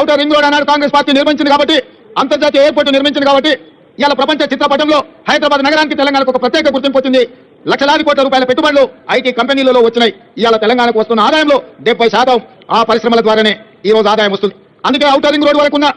Outer ring road అన్నాడు Congress party నిర్మించింది కాబట్టి అంతర్జాతీయ ఎయిర్పోర్ట్ నిర్మించింది కాబట్టి ఇవాళ ప్రపంచ చిత్రపటంలో హైదరాబాద్ నగరానికి తెలంగాణకు ఒక ప్రత్యేక గుర్తింపు వచ్చింది. లక్షలాది కోట్ల రూపాయల పెట్టుబడులు ఐటీ కంపెనీలలో వచ్చినాయి. ఇవాళ తెలంగాణకు వస్తున్న ఆదాయంలో డెబ్బై శాతం ఆ పరిశ్రమల ద్వారానే ఈ రోజు ఆదాయం వస్తుంది. అందుకే ఔటర్ రింగ్ రోడ్ వరకు ఉన్న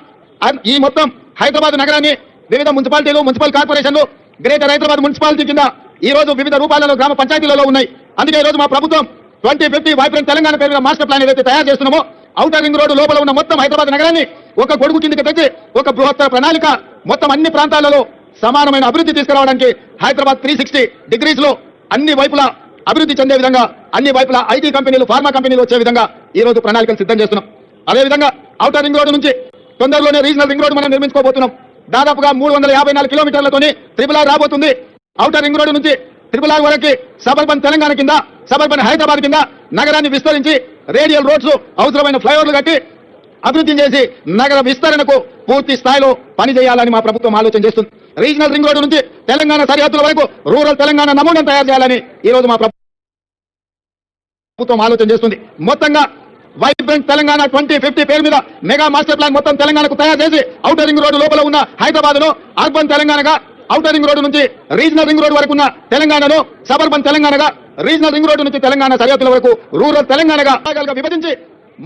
ఈ మొత్తం హైదరాబాద్ నగరాన్ని వివిధ మున్సిపాలిటీలు మున్సిపల్ కార్పొరేషన్లు గ్రేటర్ హైదరాబాద్ మున్సిపాలిటీ కింద ఈ రోజు వివిధ రూపాలలో గ్రామ పంచాయతీలలో ఉన్నాయి. అందుకే ఈ రోజు మా ప్రభుత్వం ట్వంటీ ఫిఫ్టీ వైబ్రెంట్ తెలంగాణ పేరు మాస్టర్ ప్లాన్ ఏదైతే తయారు చేస్తున్నామో ఔటర్ రింగ్ రోడ్డు లోపల ఉన్న మొత్తం హైదరాబాద్ నగరాన్ని ఒక గొడుగు కిందకి తెచ్చి ఒక బృహత్తర ప్రణాళిక మొత్తం అన్ని ప్రాంతాలలో సమానమైన అభివృద్ధి తీసుకురావడానికి హైదరాబాద్ త్రీ సిక్స్టీ డిగ్రీస్లో అన్ని వైపులా అభివృద్ధి చెందే విధంగా అన్ని వైపులా ఐటీ కంపెనీలు ఫార్మా కంపెనీలు వచ్చే విధంగా ఈ రోజు ప్రణాళికలు సిద్ధం చేస్తున్నాం. అదేవిధంగా ఔటర్ రింగ్ రోడ్డు నుంచి తొందరలోనే రీజనల్ రింగ్ రోడ్డు మనం నిర్మించుకోబోతున్నాం. దాదాపుగా మూడు వందల యాభై నాలుగు కిలోమీటర్లతోని త్రిపుల రాబోతుంది. ఔటర్ రింగ్ రోడ్డు నుంచి త్రిపుల్ ఆర్ వరకు సబర్బన్ తెలంగాణ కింద సబర్బన్ హైదరాబాద్ కింద నగరాన్ని విస్తరించి రేడియల్ రోడ్స్ అవసరమైన ఫ్లైఓవర్లు కట్టి అభివృద్ధి చేసి నగర విస్తరణకు పూర్తి స్థాయిలో పనిచేయాలని మా ప్రభుత్వం ఆలోచన చేస్తుంది. రీజనల్ రింగ్ రోడ్డు నుంచి తెలంగాణ సరిహద్దుల వరకు రూరల్ తెలంగాణ నమూనాను తయారు చేయాలని ఈ రోజు మా ప్రభుత్వం ఆలోచన చేస్తుంది. మొత్తంగా వైబ్రెంట్ తెలంగాణ ట్వంటీ ఫిఫ్టీ పేరు మీద మెగా మాస్టర్ ప్లాన్ మొత్తం తెలంగాణకు తయారు చేసి ఔటర్ రింగ్ రోడ్డు లోపల ఉన్న హైదరాబాద్ను అర్బన్ తెలంగాణగా ఔటర్ రింగ్ రోడ్డు నుంచి రీజనల్ రింగ్ రోడ్డు వరకు ఉన్న తెలంగాణలో సబర్బన్ తెలంగాణగా రీజనల్ రింగ్ రోడ్డు నుంచి తెలంగాణ సరిహద్దుల వరకు రూరల్ తెలంగాణగా విభజించి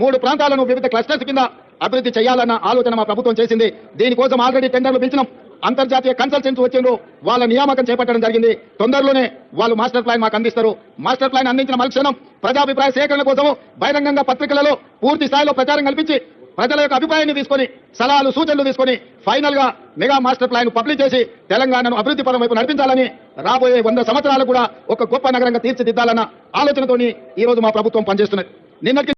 మూడు ప్రాంతాలను వివిధ క్లస్టర్స్ కింద అభివృద్ధి చేయాలన్న ఆలోచన మా ప్రభుత్వం చేసింది. దీనికోసం ఆల్రెడీ టెండర్లు పిలిచినాం. అంతర్జాతీయ కన్సల్టెంట్స్ వచ్చిండ్రు. వాళ్ళ నియామకం చేపట్టడం జరిగింది. తొందరలోనే వాళ్ళు మాస్టర్ ప్లాన్ మాకు అందిస్తారు. మాస్టర్ ప్లాన్ అందించిన మరుక్షణం ప్రజాభిప్రాయ సేకరణ కోసం బహిరంగంగా పత్రికలలో పూర్తి స్థాయిలో ప్రచారం కల్పించి ప్రజల యొక్క అభిప్రాయాన్ని తీసుకొని సలహాలు సూచనలు తీసుకొని ఫైనల్గా మెగా మాస్టర్ ప్లాన్ పబ్లిష్ చేసి తెలంగాణను అభివృద్ధి పరం వైపు నడిపించాలని రాబోయే వంద సంవత్సరాలు కూడా ఒక గొప్ప నగరంగా తీర్చిదిద్దాలన్న ఆలోచనతోని ఈ రోజు మా ప్రభుత్వం పనిచేస్తున్నది. నిన్నటి